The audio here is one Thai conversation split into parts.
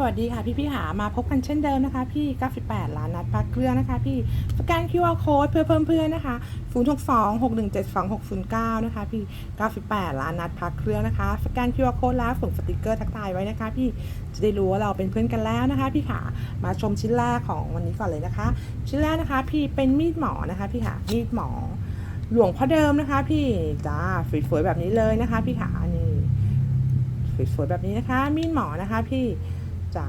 สวัสดีค่ะพี่พี่หามาพบกันเช่นเดิมนะคะ พี่ 98 ล้านนัดพักเครื่องนะคะ พี่สแกน QR code เพื่อเพิ่มเพื่อนนะคะ 062 617 2609 นะคะ พี่ 98 ล้านนัดพักเครื่องนะคะสแกน QR code แล้วส่งสติกเกอร์ทักทายไว้นะคะ พี่จะได้รู้ว่าเราเป็นเพื่อนกันแล้วนะคะ พี่ขามาชมชิ้นแรกของวันนี้ก่อนเลยนะคะ ชิ้นแรกนะคะ พี่เป็นมีดหมอนะคะ พี่ค่ะมีดหมอ หลวงพ่อเดิมนะคะ พี่จ้าสวยๆแบบนี้เลยนะคะ พี่ขานี่สวยๆแบบนี้นะคะ มีดหมอนะคะ พี่ จ๋า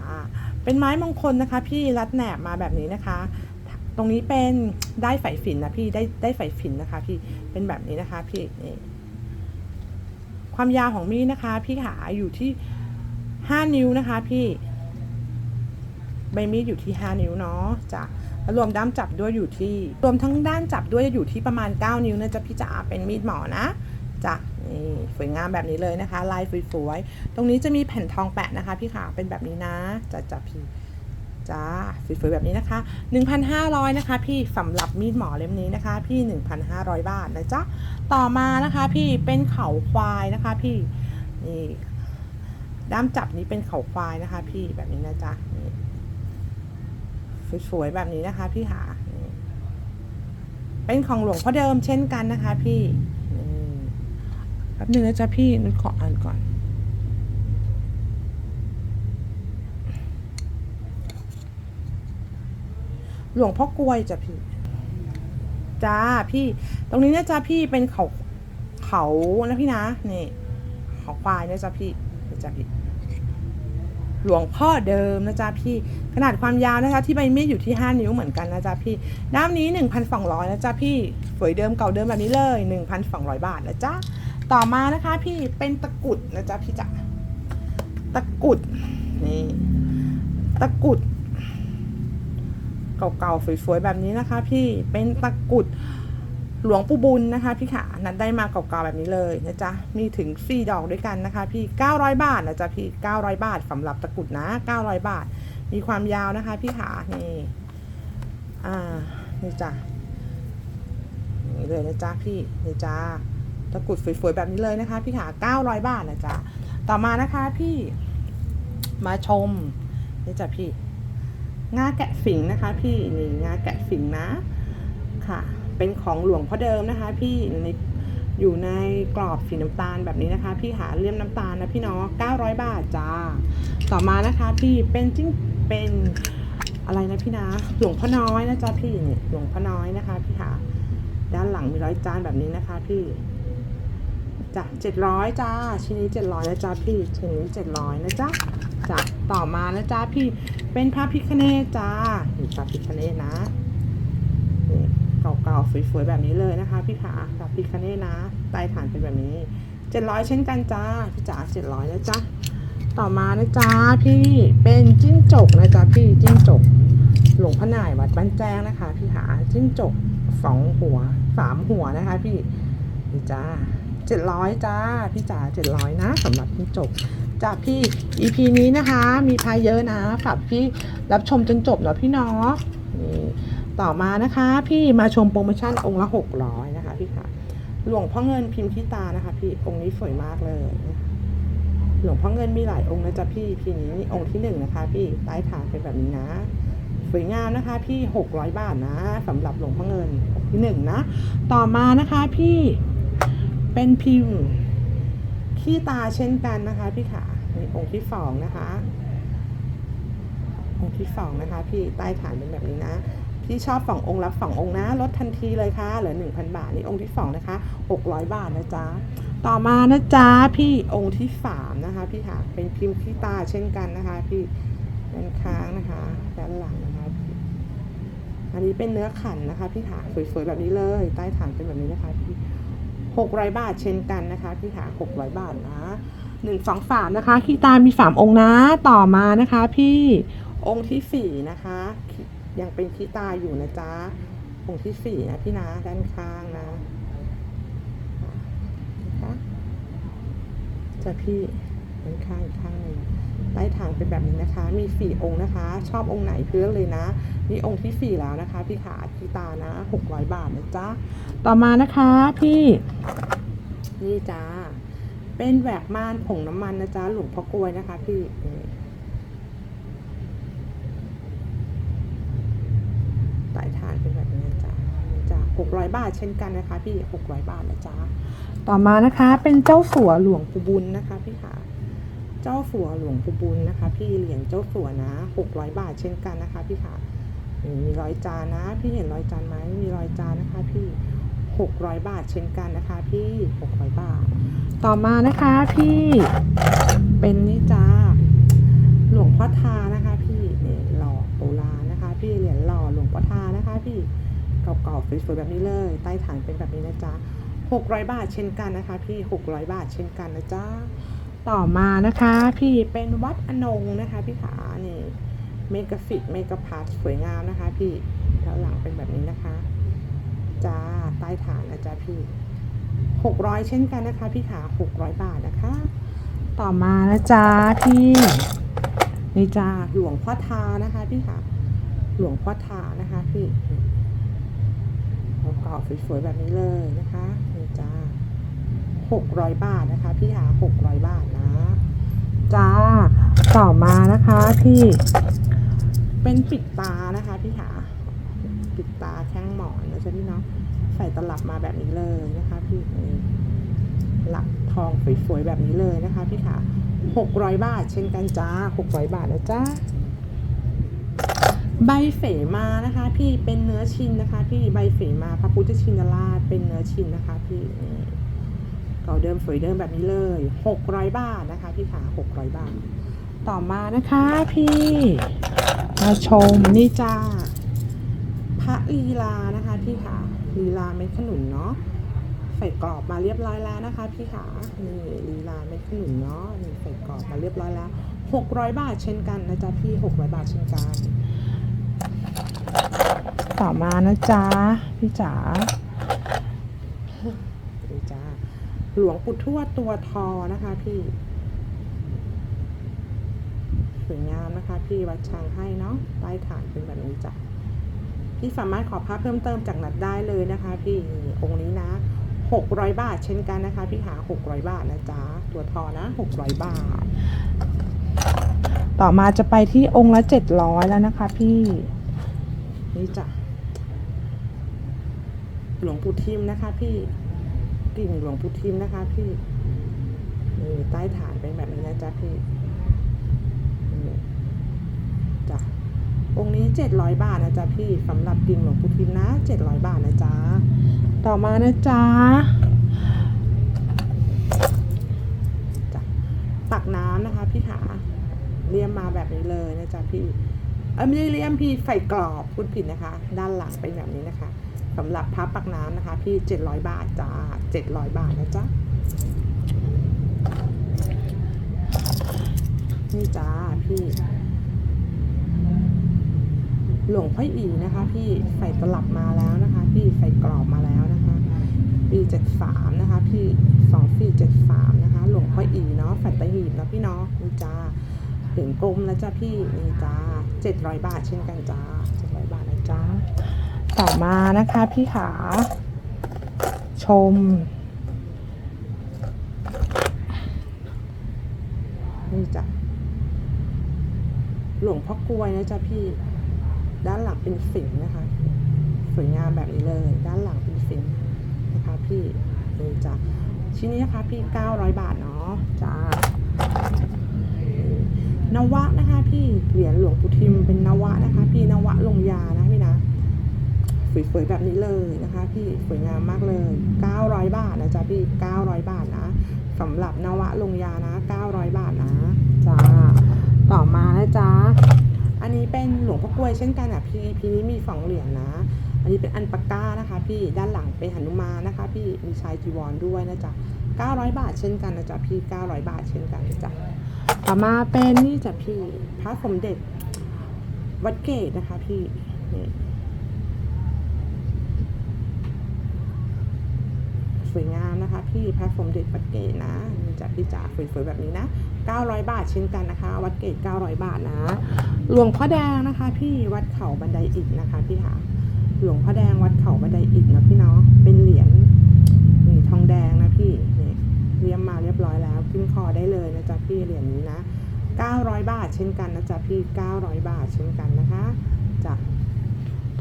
เป็นไม้มงคลนะคะ พี่รัดแหนบมาแบบนี้นะคะ ตรงนี้เป็นได้ไฝฝิ่นนะพี่ได้ได้ไฝฝิ่นนะคะ พี่เป็นแบบนี้นะคะพี่นี่ความยาวของมีดนะคะ พี่ขาอยู่ที่ห้านิ้วนะคะ พี่ใบมีดอยู่ที่ห้านิ้วเนาะจ้ะแล้วรวมด้ามจับด้วยอยู่ที่ รวมทั้งด้านจับด้วยอยู่ที่ประมาณ 9 นิ้วนะจ๊ะพี่จ๋าเป็นมีดหมอนะจ้ะ นี่สวยงามแบบนี้เลยนะคะ ลายสวยๆ ตรงนี้จะมีแผ่นทองแปะนะคะ พี่ขาเป็นแบบนี้นะจ้ะจ้ะพี่จ้าสวยๆแบบนี้นะคะ 1,500 นะคะ พี่สำหรับมีดหมอเล่มนี้นะคะ พี่ 1,500 บาทนะจ๊ะต่อมานะคะพี่เป็นเข่าควายนะคะพี่นี่ด้ามจับนี้เป็นเข่าควายนะคะ พี่แบบนี้นะจ๊ะสวยๆแบบนี้นะคะ พี่หาเป็นของหลวงพ่อเดิมเช่นกันนะคะ พี่ ป๊บหนึงนะจ๊ะพี่นุชขออ่านก่อน หลวงพ่อกลวยจ้ะพี่ จ้าพี่ ตรงนี้นะจ๊ะพี่เป็นเขาเขานะพี่นะนี่เขาควายนะจ๊ะพี่นะจ๊ะพี่ หลวงพ่อเดิมนะจ๊ะพี่ ขนาดความยาวนะคะ ที่ใบมีดอยู่ที่ 5 นิ้วเหมือนกันนะจ๊ะพี่ ด้ามนี้ 1,200นะจ๊ะพี่สวยเดิมเก่าเดิมแบบนี้เลย 1,200 บาทนะจ๊ะ ต่อมานะคะ พี่เป็นตะกุดนะจ๊ะพี่จ๋าตะกุดนี่ตะกุด เก่าๆสวยๆแบบนี้นะคะ พี่เป็นตะกุดหลวงปู่บุญนะคะ พี่ขานัดได้มาเก่าๆแบบนี้เลยนะจ๊ะมีถึงสี่ดอกด้วยกันนะคะ พี่900บาทนะจ๊ะพี่900บาทสำหรับตะกุดนะ900บาท มีความยาวนะคะ พี่ขานี่อ่านี่จ้ะนี่เลยนะจ๊ะพี่นี่จ้า ตะกรุดสวยๆแบบนี้เลยนะคะ พี่ขา900 บาทนะจ๊ะต่อมานะคะพี่มาชมนี่จ้ะพี่งาแกะฝิงนะคะ พี่นี่งาแกะฝิงนะค่ะ เป็นของหลวงพ่อเดิมนะคะ พี่ในอยู่ในกรอบสีน้ำตาลแบบนี้นะคะ พี่หาเลี่ยมน้ำตาลนะพี่เนาะ900 บาทจ้า ต่อมานะคะ พี่เป็นจิ้งเป็นอะไรนะพี่นะ หลวงพ่อน้อยนะจ๊ะพี่นี่หลวงพ่อน้อยนะคะ พี่หาด้านหลังมีร้อยจานแบบนี้นะคะ พี่ จ้ะ700จ้า ชิ้นนี้700นะจ๊ะพี่ชิ้นนี้700นะจ๊ะจ้ะต่อมานะจ๊ะพี่เป็นพระพิคเนตจ้านี่พระพิคเนตนะนี่เก่าๆสวยๆแบบนี้เลยนะคะ พี่ขาพระพิคเนตนะใต้ฐานเป็นแบบนี้700เช่นกันจ้าพี่จ๋า700นะจ๊ะต่อมานะจ๊ะพี่เป็นจิ้งจกนะจ๊ะพี่จิ้งจกหลวงพ่อหน่ายวัดบ้านแจ้งนะคะ พี่หาจิ้งจกสองหัวสามหัวนะคะ พี่นี่จ้า เจ็ดร้อยจ้า พี่จ๋าเจ็ดร้อยนะสำหรับจิ้งจกจ้าพี่ EP นี้นะคะ มีพายเยอะนะฝากพี่รับชมจนจบเนาะพี่เนาะนี่ต่อมานะคะ พี่มาชมโปรโมชั่นองค์ละหกร้อยนะคะพี่ค่ะ หลวงพ่อเงินพิมพ์ขี้ตานะคะ พี่องค์นี้สวยมากเลยนะคะหลวงพ่อเงินมีหลายองค์นะจ๊ะพี่พี่นี้นี่องค์ที่หนึ่งนะคะ พี่ใต้ฐานเป็นแบบนี้นะสวยงามนะคะ พี่หกร้อยบาทนะสำหรับหลวงพ่อเงินองค์ที่หนึ่งนะ ต่อมานะคะพี่ เป็นพิมพ์ขี้ตาเช่นกันนะคะพี่ขานี่องค์ที่สองนะคะ องค์ที่สองนะคะ พี่ใต้ฐานเป็นแบบนี้นะพี่ชอบสององค์รับสององค์นะลดทันทีเลยค่ะเหลือหนึ่งพันบาทนี่องค์ที่สองนะคะหกร้อยบาทนะจ๊ะต่อมานะจ๊ะพี่องค์ที่สามนะคะ พี่ค่ะเป็นพิมพ์ขี้ตาเช่นกันนะคะ พี่ด้านข้างนะคะด้านหลังนะคะอันนี้เป็นเนื้อขันนะคะ พี่ค่ะสวยๆแบบนี้เลย ใต้ฐานเป็นแบบนี้นะคะพี่ หกร้อยบาทเช่นกันนะคะพี่ค่ะหกร้อยบาทนะหนึ่งสองสามนะคะขี้ตามีสามองค์นะต่อมานะคะ พี่องค์ที่สี่นะคะ ยังเป็นขี้ตาอยู่นะจ๊ะองค์ที่สี่นะพี่นะด้านข้างนะนะคะจะพี่ ด้านข้างอีกข้างเลยใต้ถังเป็นแบบนี้นะคะ มีสี่องค์นะคะ ชอบองค์ไหนเพื่อนเลยนะ นี่องค์ที่สี่แล้วนะคะ พี่ขาพี่ตานะหกร้อยบาทนะจ๊ะ ต่อมานะคะพี่ นี่จ้าเป็นแหวกม่านผงน้ำมันนะจ๊ะหลวงพ่อกลวยนะคะ พี่ใต้ฐานเป็นแบบนี้จ้ะจ้ะหกร้อยบาทเช่นกันนะคะ พี่หกร้อยบาทนะจ๊ะ ต่อมานะคะ เป็นเจ้าสัวหลวงปูบุญนะคะ พี่ขา เจ้าสัวหลวงปูบุญนะคะ พี่เหรียญเจ้าสัวนะหกร้อยบาทเช่นกันนะคะ พี่ค่ะมีรอยจานนะ พี่เห็นรอยจานไหมมีรอยจานนะคะ พี่หกร้อยบาทเช่นกันนะคะ พี่หกร้อยบาท ต่อมานะคะพี่เป็นนี่จ้าหลวงพ่อทานะคะ พี่เนี่ยหล่อโบราณนะคะ พี่เหรียญหล่อหลวงพ่อทานะคะ พี่เก่าๆสวยๆแบบนี้เลย ใต้ฐานเป็นแบบนี้นะจ๊ะหกร้อยบาทเช่นกันนะคะ พี่หกร้อยบาทเช่นกันนะจ๊ะ ต่อมานะคะ พี่เป็นวัดอนงนะคะ พี่ขานี่เมกะฟิตเมกะพาร์ทสวยงามนะคะ พี่แล้วหลังเป็นแบบนี้นะคะจ้าใต้ฐานนะจ๊ะพี่หกร้อยเช่นกันนะคะ พี่ขาหกร้อยบาทนะคะ ต่อมานะจ๊ะพี่นี่จ้าหลวงพ่อทานะคะ พี่ขาหลวงพ่อทานะคะ พี่เก่าสวยๆแบบนี้เลยนะคะนี่จ้า หกร้อยบาทนะคะพี่ขาหกร้อยบาทนะ จ้า ต่อมานะคะพี่เป็นปิดตานะคะพี่ขาปิดตาแข้งหมอนนะจ๊ะพี่เนาะใส่ตลับมาแบบนี้เลยนะคะ พี่นี่หลักทองสวยๆแบบนี้เลยนะคะ พี่ขาหกร้อยบาท เช่นกันจ้าหกร้อยบาทนะจ้าใบเฝมานะคะ พี่เป็นเนื้อชินนะคะ พี่ใบเฝมาพระพุทธชินราชเป็นเนื้อชินนะคะ พี่ เก่าเดิมสวยเดิมแบบนี้เลยหกร้อยบาทนะคะพี่ขาหกร้อยบาท ต่อมานะคะพี่มาชมนี่จ้าพระลีลานะคะพี่ขาลีลาเม็ดขนุนเนาะใส่กรอบมาเรียบร้อยแล้วนะคะพี่ขานี่ลีลาเม็ดขนุนเนาะนี่ใส่กรอบมาเรียบร้อยแล้วหกร้อยบาทเช่นกันนะจ๊ะพี่หกร้อยบาทเช่นกัน ต่อมานะจ๊ะพี่จ๋านี่จ้า หลวงปู่ทวดตัวทอนะคะพี่สวยงามนะคะ พี่วัดช้างให้เนาะใต้ฐานเป็นแบบนี้จ้ะพี่สามารถขอภาพเพิ่มเติมจากนัดได้เลยนะคะ พี่นี่องค์นี้นะหกร้อยบาทเช่นกันนะคะ พี่หาหกร้อยบาทนะจ๊ะตัวทอนะหกร้อยบาท ต่อมาจะไปที่องค์ละเจ็ดร้อยแล้วนะคะ พี่นี่จ้ะหลวงปู่ทิมนะคะ พี่ กิ่งหลวงปูทิมนะคะพี่นี่ใต้ฐานเป็นแบบนี้นะจ๊ะพี่จ้ะองค์นี้700บาทนะจ๊ะพี่สำหรับกิ่งหลวงปูทิมนะ700บาทนะจ๊ะต่อมานะจ๊ะจ้ะตักน้ำนะคะพี่ขาเลี่ยมมาแบบนี้เลยนะจ๊ะพี่เอ้ยไม่ได้เลี่ยมพี่ใส่กรอบพูดผิดนะคะ ด้านหลังเป็นแบบนี้นะคะ สำหรับพับปักน้ำนะคะ พี่ 700 บาทจ้า700 บาทนะจ๊ะนี่จ้าพี่หลวงพ่ออีนะคะ พี่ใส่ตลับมาแล้วนะคะ พี่ใส่กรอบมาแล้วนะคะปีเจ็ดสามนะคะ พี่สองปีเจ็ดสามนะคะ หลวงพ่ออีเนาะแฟตตหีบเนาะพี่เนาะนี่จ้าเหรียญกลมแล้วจ้าพี่นี่จ้าเจ็ดร้อยบาทเช่นกันจ้าเจ็ดร้อยบาทนะจ้า ต่อมานะคะพี่ขา ชม นี่จ้ะหลวงพ่อกลวยนะจ๊ะพี่ ด้านหลังเป็นฝิ่งนะคะ สวยงามแบบนี้เลย ด้านหลังเป็นฝิ่งนะคะพี่นี่จ้ะชิ้นนี้นะคะพี่ 900 บาทเนาะจ้านวะนะคะ พี่เหรียญหลวงปู่ทิมเป็นนวะนะคะ พี่นวะลงยานะพี่นะ สวยๆแบบนี้เลยนะคะพี่สวยงามมากเลย 900 บาทนะจ๊ะพี่900 บาทนะสำหรับนวะลงยานะ 900 บาทนะจ้าต่อมานะจ๊ะอันนี้เป็นหลวงพ่อกล้วยเช่นกันอะพี่พี่นี้มีสองเหรียญนะอันนี้เป็นอันปากก้านะคะ พี่ด้านหลังเป็นหนุมานะคะ พี่มีชายจีวรด้วยนะจ๊ะ900 บาทเช่นกันนะจ๊ะพี่ 900 บาทเช่นกันจ๊ะต่อมาเป็นนี่จ้ะพี่พระสมเด็จวัดเกตนะคะพี่นี่ สวยงามนะคะ พี่พระสมเด็จวัดเกตนะจ้ะพี่จ๋าสวยๆแบบนี้นะ 900 บาทเช่นกันนะคะ วัดเกต900 บาทนะ หลวงพ่อแดงนะคะ พี่วัดเขาบันไดอิฐนะคะพี่ค่ะหลวงพ่อแดงวัดเขาบันไดอิฐนะพี่เนาะเป็นเหรียญนี่ทองแดงนะพี่นี่เรียมมาเรียบร้อยแล้วขึ้นคอได้เลยนะจ๊ะพี่เหรียญนี้นะ 900 บาทเช่นกันนะจ๊ะพี่ 900 บาทเช่นกันนะคะจ้ะ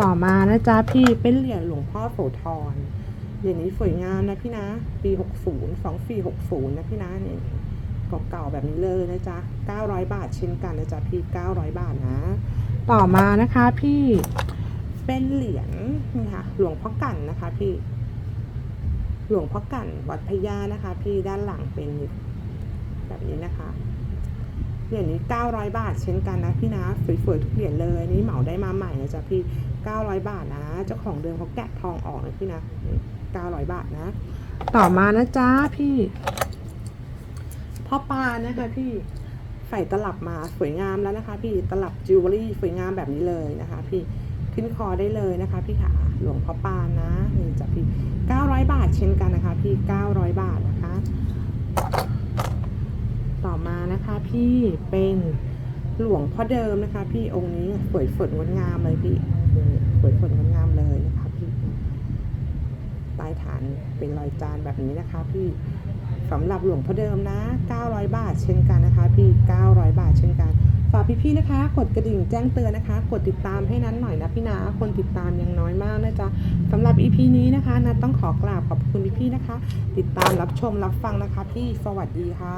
ต่อมานะจ๊ะพี่เป็นเหรียญหลวงพ่อโสธร เหรียญนี้สวยงามนะพี่นะ ปี60 2ปี60นะพี่นะเนี่ยเก่าๆแบบนี้เลยนะจ๊ะ900บาทเช่นกันนะจ๊ะพี่900บาทนะ ต่อมานะคะพี่เป็นเหรียญนี่ค่ะหลวงพ่อกั่นนะคะพี่ หลวงพ่อกั่นวัดพญานะคะ พี่ด้านหลังเป็นแบบนี้นะคะเหรียญนี้900 บาทเช่นกันนะพี่นะสวยๆทุกเหรียญเลยนนี้เหมาได้มาใหม่นะจ๊ะพี่900 บาทนะเจ้าของเดิมเขาแกะทองออกนะพี่นะ 900 บาทนะ ต่อมานะจ๊ะพี่พ่อปานะคะพี่ใส่ตลับมาสวยงามแล้วนะคะ พี่ตลับจิวเวลรี่สวยงามแบบนี้เลยนะคะ พี่ขึ้นคอได้เลยนะคะ พี่ขาหลวงพ่อปานนะนี่จ้ะพี่ 900 บาทเช่นกันนะคะ พี่ 900 บาทนะคะ ต่อมานะคะพี่เป็นหลวงพ่อเดิมนะคะ พี่องค์นี้สวยสดงดงามเลยพี่นี่สวยสดงดงามเลยนะคะพี่ใต้ฐาน เป็นรอยจานแบบนี้นะคะพี่สำหรับหลวงพ่อเดิมนะ 900 บาทเช่นกันนะคะ พี่ 900 บาทเช่นกันฝากพี่ๆนะคะ กดกระดิ่งแจ้งเตือนนะคะ กดติดตามให้นั้นหน่อยนะพี่นะคนติดตามยังน้อยมากนะจ๊ะสำหรับ EP นี้นะคะนัทต้องขอกราบขอบคุณพี่ๆนะคะ ติดตามรับชมรับฟังนะคะ พี่สวัสดีค่ะ